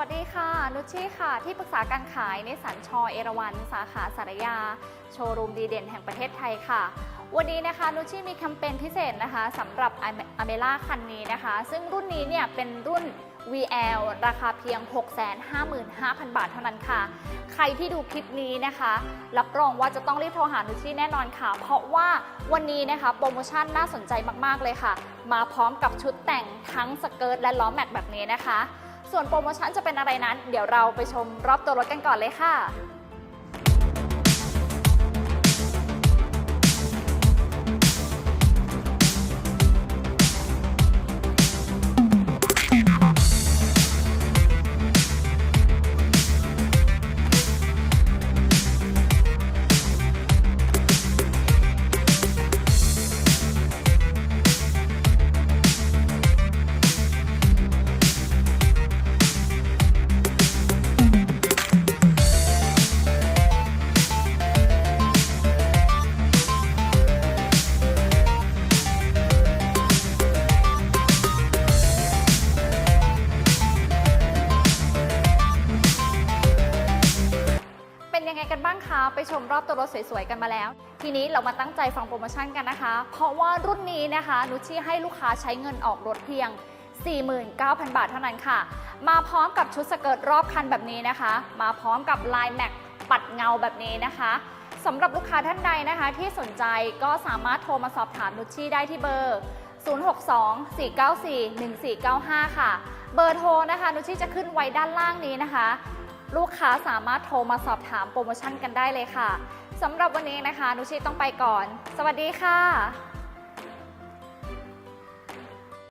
วัสดีค่ะ นุชชี่ค่ะ ที่ปรึกษาการขายในสันชอเอราวัน สาขาสารยา โชว์รูมดีเด่นแห่งประเทศไทยค่ะ วันนี้นะคะ นุชชี่มีแคมเปญพิเศษนะคะสำหรับอเมล่าคันนี้นะคะ ซึ่งรุ่นนี้เนี่ยเป็นรุ่น VL ราคาเพียง 655,000 บาทเท่านั้นค่ะ ใครที่ดูคลิปนี้นะคะ รับรองว่าจะต้องรีบโทรหานุชชี่แน่นอนค่ะ เพราะว่าวันนี้นะคะโปรโมชั่นน่าสนใจมากๆเลยค่ะ มาพร้อมกับชุดแต่งทั้งสเกิร์ตและล้อแม็กแบบนี้นะคะ ส่วนโปรโมชั่นจะเป็นอะไรนั้น เดี๋ยวเราไปชมรอบตัวรถกันก่อนเลยค่ะ กันบ้างคะ ไปชมรอบตัวรถสวยๆกันมาแล้ว ทีนี้เรามาตั้งใจฟังโปรโมชั่นกันนะคะ เพราะว่ารุ่นนี้นะคะนุชชี่ให้ลูกค้าใช้เงินออกรถเพียง 49,000 บาทเท่านั้นค่ะ มาพร้อมกับชุดสเกิร์ตรอบคันแบบนี้นะคะ มาพร้อมกับลายแม็กปัดเงาแบบนี้นะคะสำหรับลูกค้าท่านใดนะคะที่สนใจก็สามารถโทรมาสอบถามนุชชี่ได้ที่เบอร์ 062-494-1495 ค่ะ เบอร์โทรนะคะนุชชี่จะขึ้นไว้ด้านล่างนี้นะคะ ลูกค้าสามารถโทรมาสอบถามโปรโมชั่นกันได้เลยค่ะสำหรับวันนี้นะคะ นุชิต้องไปก่อน สวัสดีค่ะ